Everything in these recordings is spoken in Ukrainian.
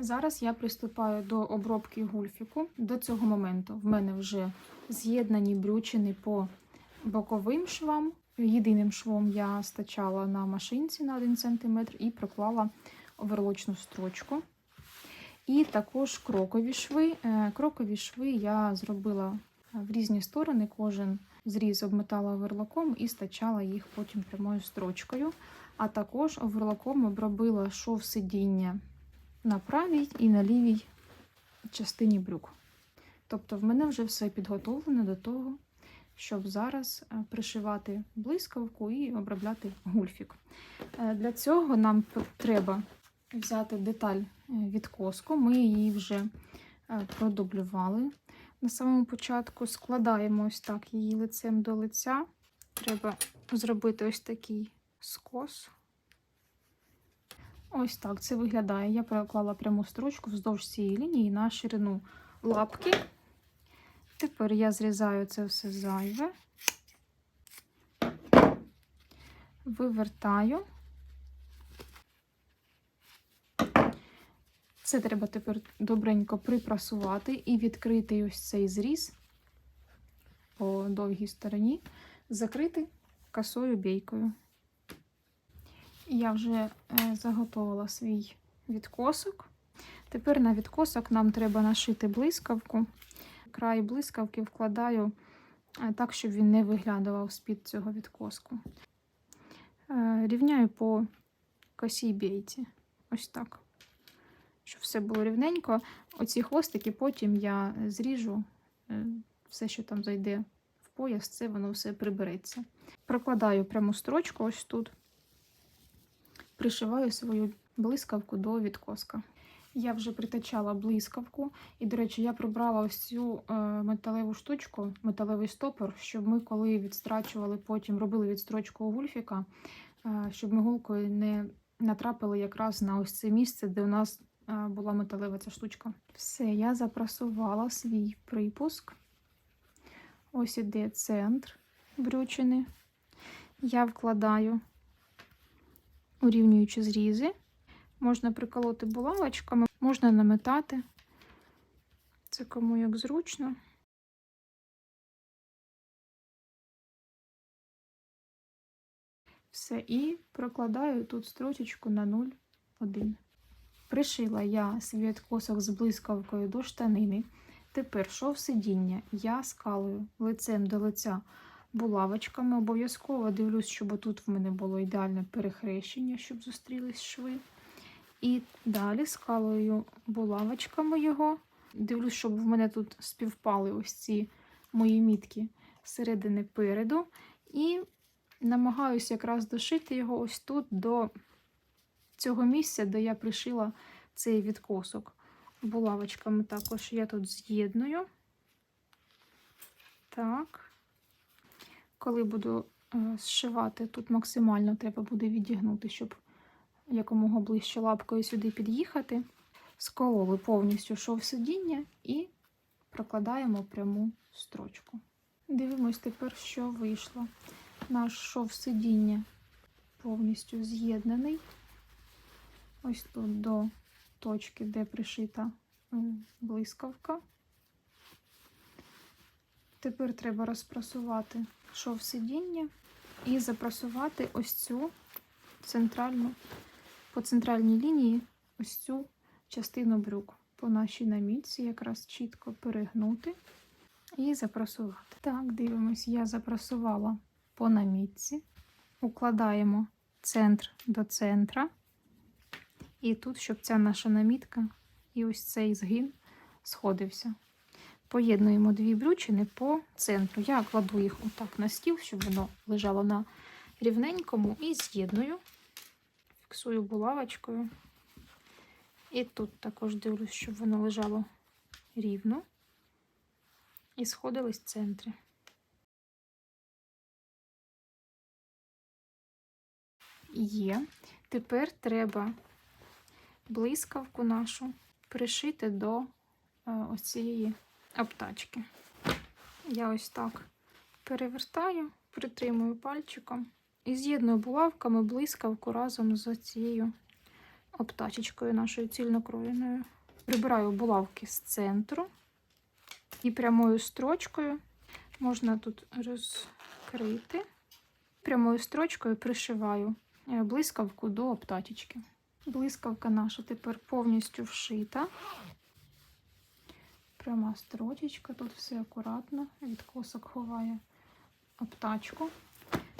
Зараз я приступаю до обробки гульфіку. До цього моменту в мене вже з'єднані брючини по боковим швам. Єдиним швом я стачала на машинці на 1 см і проклала оверлочну строчку. І також крокові шви. Е, Крокові шви я зробила в різні сторони. Кожен зріз обметала оверлоком і стачала їх потім прямою строчкою. А також оверлоком обробила шов сидіння на правій і на лівій частині брюк. Тобто в мене вже все підготовлено до того, щоб зараз е, пришивати блискавку і обробляти гульфік. Е, Для цього нам треба взяти деталь е, від коску. Ми її вже продублювали. На самому початку складаємо ось так її лицем до лиця. Треба зробити ось такий скос. Ось так це виглядає. Я проклала пряму строчку вздовж цієї лінії на ширину лапки. Тепер я зрізаю це все зайве, вивертаю. Це треба тепер добренько припрасувати і відкрити ось цей зріз по довгій стороні, закрити косою бійкою. Я вже е, заготовила свій відкосок. Тепер на відкосок нам треба нашити блискавку. Край блискавки вкладаю е, так, щоб він не виглядував з-під цього відкоску. Е, Рівняю по косій бійці. Ось так. Щоб все було рівненько. Оці хвостики потім я зріжу. Все, що там зайде в пояс, це воно все прибереться. Прокладаю пряму строчку ось тут пришиваю свою блискавку до відкоска. Я вже притачала блискавку, і, до речі, я прибрала ось цю е, металеву штучку, металевий стопор, щоб ми, коли відстрачували, потім робили відстрочку у гульфіка, е, щоб ми голкою не натрапили якраз на ось це місце, де у нас е, була металева ця штучка. Все, я запрасувала свій припуск. Ось іде центр брючини. Я вкладаю урівнюючи зрізи. Можна приколоти булавочками, можна наметати. Це кому як зручно. Все, і прокладаю тут строчечку на 0,1. Пришила я свій відкосок з блискавкою до штанини. Тепер шов сидіння я скалую лицем до лиця булавочками. Обов'язково дивлюсь, щоб тут в мене було ідеальне перехрещення, щоб зустрілись шви. І далі скалую булавочками його. Дивлюсь, щоб в мене тут співпали ось ці мої мітки середини переду. І намагаюся якраз дошити його ось тут до цього місця, де я пришила цей відкосок. Булавочками також я тут з'єдную. Так. Коли буду е, зшивати, тут максимально треба буде відігнути, щоб якомога ближче лапкою сюди під'їхати. Скололи повністю шов сидіння і прокладаємо пряму строчку. Дивимось тепер, що вийшло. Наш шов сидіння повністю з'єднаний. Ось тут до точки, де пришита блискавка. Тепер треба розпрасувати шов сидіння і запрасувати ось цю центральну, по центральній лінії ось цю частину брюк. По нашій намітці якраз чітко перегнути і запрасувати. Так, дивимось, я запрасувала по намітці. Укладаємо центр до центра. І тут, щоб ця наша намітка і ось цей згин сходився. Поєднуємо дві брючини по центру. Я кладу їх отак на стіл, щоб воно лежало на рівненькому, і з'єдную, фіксую булавочкою. І тут також дивлюсь, щоб воно лежало рівно і сходились в центрі. Є. Тепер треба блискавку нашу пришити до е, ось цієї обтачки. Я ось так перевертаю, притримую пальчиком і з'єдную булавками блискавку разом з цією обтачечкою нашою цільнокроєною. Прибираю булавки з центру і прямою строчкою можна тут розкрити. Прямою строчкою пришиваю е, блискавку до обтачечки. Блискавка наша тепер повністю вшита. Пряма строчечка, тут все акуратно, від косок ховає обтачку.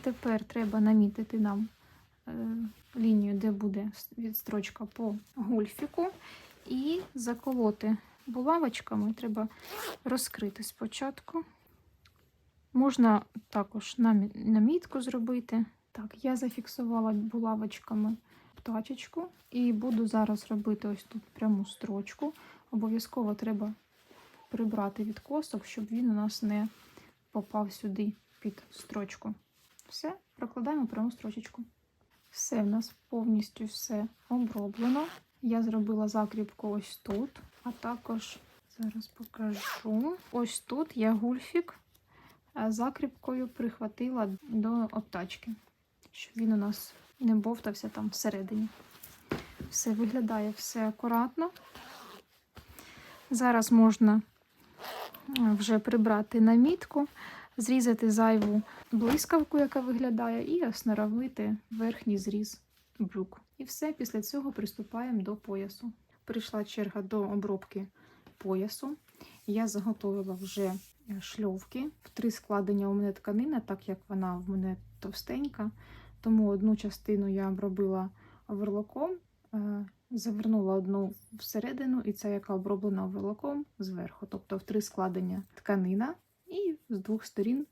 Тепер треба намітити нам е, лінію, де буде відстрочка по гульфіку, і заколоти булавочками. Треба розкрити спочатку. Можна також намітку зробити. Так, я зафіксувала булавочками птачечку і буду зараз робити ось тут пряму строчку. Обов'язково треба прибрати від косок, щоб він у нас не попав сюди під строчку. Все, прокладаємо пряму строчечку. Все, в нас повністю все оброблено. Я зробила закріпку ось тут, а також зараз покажу. Ось тут я гульфік закріпкою прихватила до обтачки, щоб він у нас не бовтався там всередині. Все виглядає все акуратно. Зараз можна вже прибрати намітку, зрізати зайву блискавку, яка виглядає, і оснаровити верхній зріз брюк. І все, після цього приступаємо до поясу. Прийшла черга до обробки поясу. Я заготовила вже шльовки. В три складення у мене тканина, так як вона в мене товстенька. Тому одну частину я обробила оверлоком, е, завернула одну всередину, і ця, яка оброблена оверлоком, зверху. Тобто в три складення тканина, і з двох сторін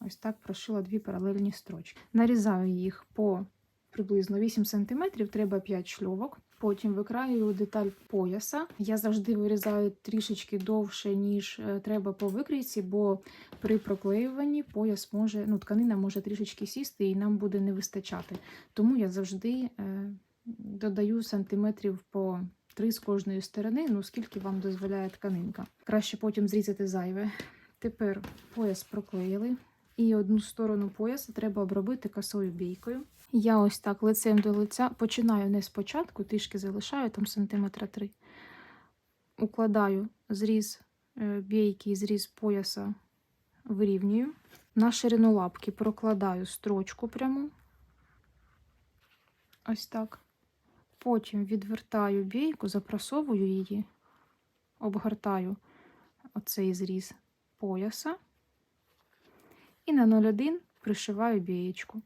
ось так прошила дві паралельні строчки. Нарізаю їх по приблизно 8 см, треба 5 шльовок. Потім викраюю деталь пояса. Я завжди вирізаю трішечки довше, ніж е, треба по викрійці, бо при проклеюванні пояс може, ну, тканина може трішечки сісти і нам буде не вистачати. Тому я завжди е, додаю сантиметрів по 3 з кожної сторони, ну скільки вам дозволяє тканинка. Краще потім зрізати зайве. Тепер пояс проклеїли. І одну сторону пояса треба обробити косою бійкою. Я ось так лицем до лиця починаю не спочатку, трішки залишаю там сантиметра 3. Укладаю зріз е, бійки і зріз пояса вирівнюю. На ширину лапки прокладаю строчку пряму. Ось так. Потім відвертаю бійку, запрасовую її, обгортаю оцей зріз пояса. І на 0,1 пришиваю бієчку.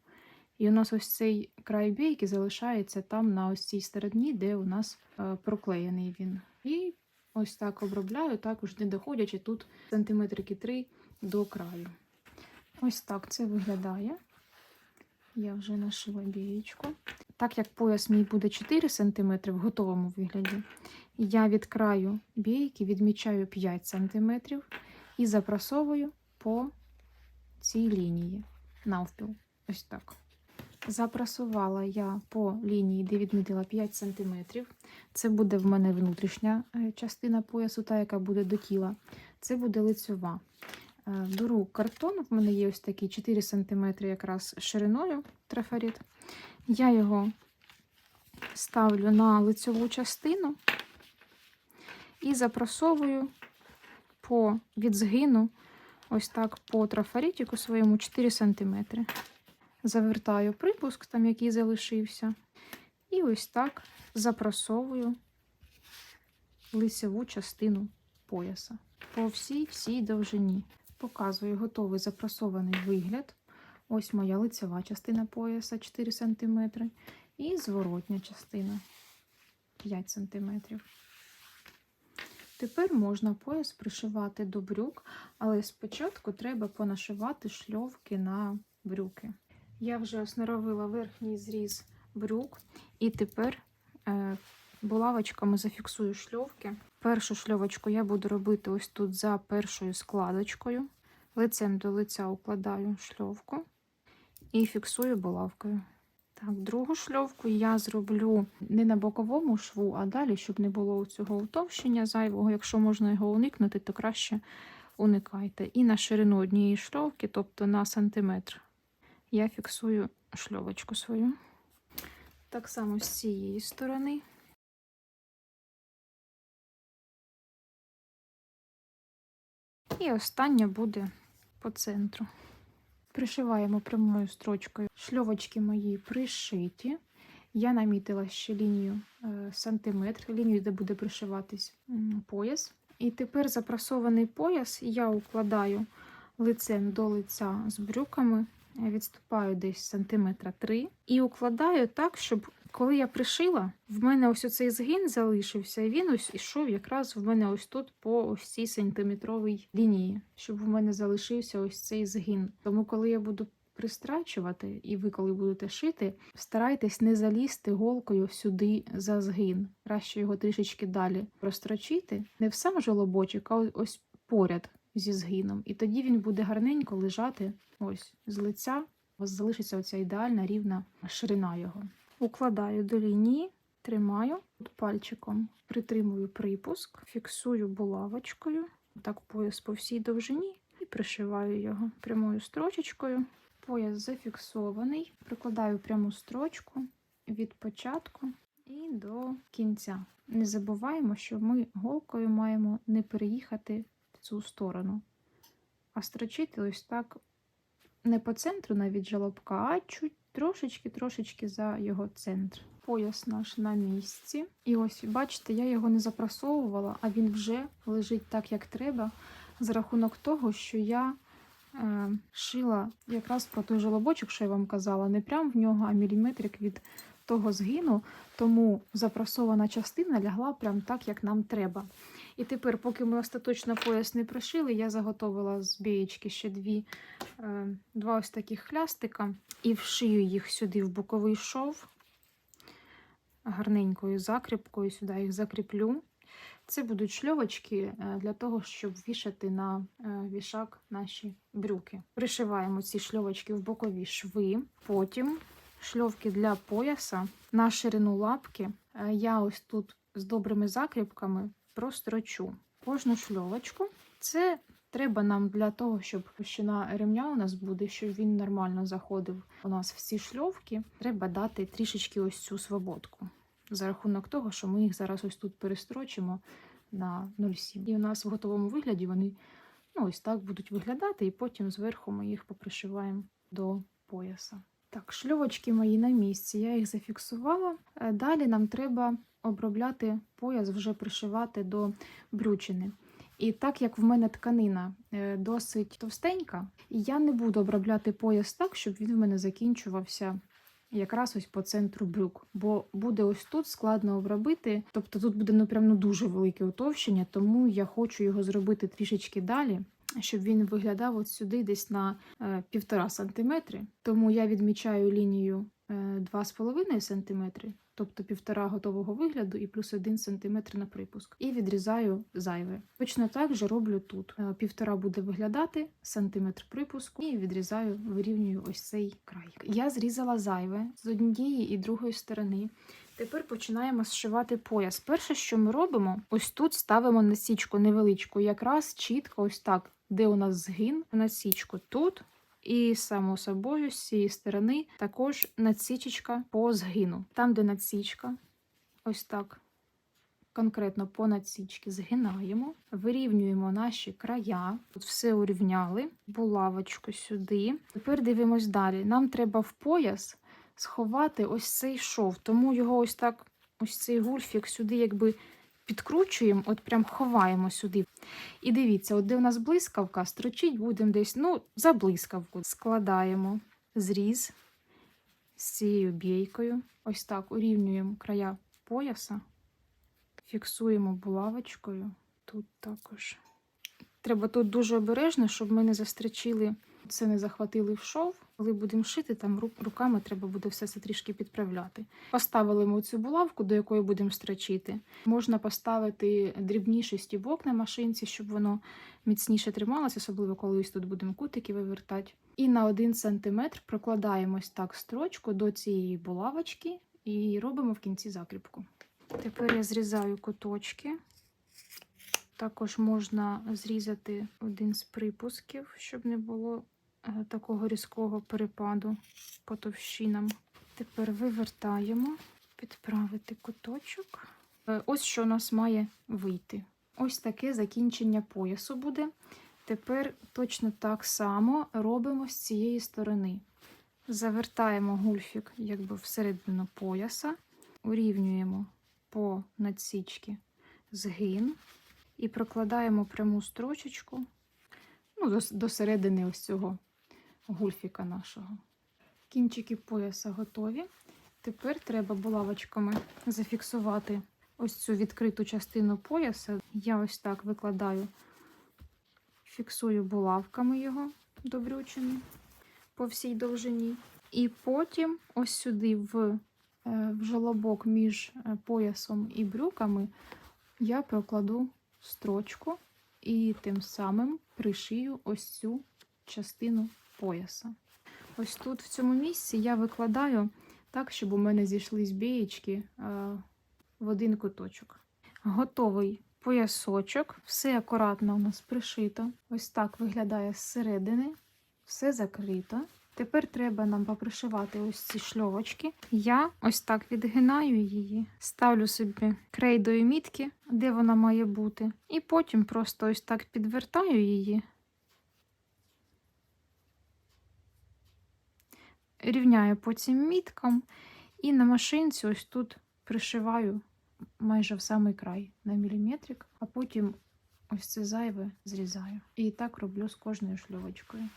І у нас ось цей край бійки залишається там на ось цій стороні, де у нас е, проклеєний він. І ось так обробляю, також не доходячи тут сантиметрики 3 до краю. Ось так це виглядає. Я вже нашила бієчку. Так як пояс мій буде 4 см в готовому вигляді, я від краю бійки відмічаю 5 см і запрасовую по цій лінії навпіл. Ось так. Запрасувала я по лінії, де відмітила 5 см. Це буде в мене внутрішня е, частина поясу, та яка буде до тіла. Це буде лицьова. Е, Беру картон, в мене є ось такий 4 см якраз шириною трафарет. Я його ставлю на лицьову частину і запрасовую по відзгину ось так по трафаретику своєму 4 см. Завертаю припуск, там який залишився, і ось так запрасовую лицеву частину пояса по всій всій довжині. Показую готовий запрасований вигляд. Ось моя лицева частина пояса 4 см і зворотня частина 5 см. Тепер можна пояс пришивати до брюк, але спочатку треба понашивати шльовки на брюки. Я вже оснаровила верхній зріз брюк, і тепер е, булавочками зафіксую шльовки. Першу шльовочку я буду робити ось тут за першою складочкою. Лицем до лиця укладаю шльовку і фіксую булавкою. Так, другу шльовку я зроблю не на боковому шву, а далі, щоб не було цього утовщення зайвого. Якщо можна його уникнути, то краще уникайте. І на ширину однієї шльовки, тобто на сантиметр, я фіксую шльовочку свою. Так само з цієї сторони. І остання буде по центру. Пришиваємо прямою строчкою. Шльовочки мої пришиті. Я намітила ще лінію е, сантиметр, лінію, де буде пришиватись пояс. І тепер запрасований пояс я укладаю лицем до лиця з брюками, відступаю десь сантиметра 3 і укладаю так, щоб коли я пришила, в мене ось оцей згин залишився, і він ось ішов якраз в мене ось тут по ось цій сантиметровій лінії, щоб в мене залишився ось цей згин. Тому, коли я буду пристрачувати, і ви, коли будете шити, старайтесь не залізти голкою сюди за згин. Краще його трішечки далі прострочити, не в сам жолобочок, а ось поряд зі згином. І тоді він буде гарненько лежати ось з лиця. У вас залишиться оця ідеальна рівна ширина його. Укладаю до лінії, тримаю пальчиком, притримую припуск, фіксую булавочкою, так пояс по всій довжині і пришиваю його прямою строчечкою. Пояс зафіксований, прикладаю пряму строчку від початку і до кінця. Не забуваємо, що ми голкою маємо не переїхати в цю сторону, а строчити ось так не по центру навіть жалобка, а чуть трошечки-трошечки за його центр. Пояс наш на місці. І ось, бачите, я його не запрасовувала, а він вже лежить так, як треба, за рахунок того, що я е, шила якраз про той жолобочок, що я вам казала, не прям в нього, а міліметрик від того згину, тому запрасована частина лягла прям так, як нам треба. І тепер, поки ми остаточно пояс не пришили, я заготовила з бієчки ще дві, е, два ось таких хлястика і вшию їх сюди в боковий шов гарненькою закріпкою, сюди їх закріплю. Це будуть шльовочки е, для того, щоб вішати на е, вішак наші брюки. Пришиваємо ці шльовочки в бокові шви, потім шльовки для пояса на ширину лапки. Я ось тут з добрими закріпками прострочу кожну шльовочку. Це треба нам для того, щоб товщина ремня у нас буде, щоб він нормально заходив у нас в ці шльовки. Треба дати трішечки ось цю свободку. За рахунок того, що ми їх зараз ось тут перестрочимо на 0,7. І у нас в готовому вигляді вони ну, ось так будуть виглядати, і потім зверху ми їх попришиваємо до пояса. Так, шльовочки мої на місці, я їх зафіксувала. Е, Далі нам треба обробляти пояс, вже пришивати до брючини. І так як в мене тканина е, досить товстенька, я не буду обробляти пояс так, щоб він в мене закінчувався якраз ось по центру брюк. Бо буде ось тут складно обробити. Тобто тут буде ну прям ну дуже велике утовщення, тому я хочу його зробити трішечки далі. Щоб він виглядав от сюди десь на е, півтора сантиметри. Тому я відмічаю лінію 2,5 сантиметри, тобто півтора готового вигляду і плюс 1 сантиметр на припуск. І відрізаю зайве. Точно так же роблю тут. Е, Півтора буде виглядати, сантиметр припуску, і відрізаю, вирівнюю ось цей край. Я зрізала зайве з однієї і другої сторони. Тепер починаємо зшивати пояс. Перше, що ми робимо, ось тут ставимо насічку невеличку, якраз чітко, ось так, де у нас згин, насічку тут. І само собою з цієї сторони також надсічечка по згину. Там, де надсічка, ось так конкретно по надсічці згинаємо, вирівнюємо наші края. Тут все урівняли, булавочку сюди. Тепер дивимось далі. Нам треба в пояс сховати ось цей шов, тому його ось так, ось цей гульфік сюди якби підкручуємо, от прям ховаємо сюди. І дивіться, от де у нас блискавка, строчить будемо десь, ну, за блискавку. Складаємо зріз з цією бійкою. Ось так урівнюємо края пояса, фіксуємо булавочкою. Тут також. Треба тут дуже обережно, щоб ми не застрочили, це не захватили в шов. Коли будемо шити, там ру- руками треба буде все це трішки підправляти. Поставили ми цю булавку, до якої будемо строчити. Можна поставити дрібніший стібок на машинці, щоб воно міцніше трималося, особливо колись тут будемо кутики вивертати. І на 1 см прокладаємо так строчку до цієї булавочки і робимо в кінці закріпку. Тепер я зрізаю куточки. Також можна зрізати один з припусків, щоб не було такого різкого перепаду по товщинам. Тепер вивертаємо, підправити куточок. Е, Ось що у нас має вийти. Ось таке закінчення поясу буде. Тепер точно так само робимо з цієї сторони. Завертаємо гульфік якби всередину пояса, урівнюємо по надсічці згин і прокладаємо пряму строчечку ну, до, до середини ось цього гульфіка нашого. Кінчики пояса готові. Тепер треба булавочками зафіксувати ось цю відкриту частину пояса. Я ось так викладаю, фіксую булавками його до брючини по всій довжині. І потім ось сюди, в, е, в жолобок між е, поясом і брюками, я прокладу строчку і тим самим пришию ось цю частину пояса. Ось тут, в цьому місці, я викладаю так, щоб у мене зійшлись бієчки е, в один куточок. Готовий поясочок, все акуратно у нас пришито. Ось так виглядає зсередини, все закрито. Тепер треба нам попришивати ось ці шльовочки. Я ось так відгинаю її, ставлю собі крейдою мітки, де вона має бути, і потім просто ось так підвертаю її. Рівняю по цим міткам і на машинці ось тут пришиваю майже в самий край на міліметрик, а потім ось це зайве зрізаю. І так роблю з кожною шльовочкою.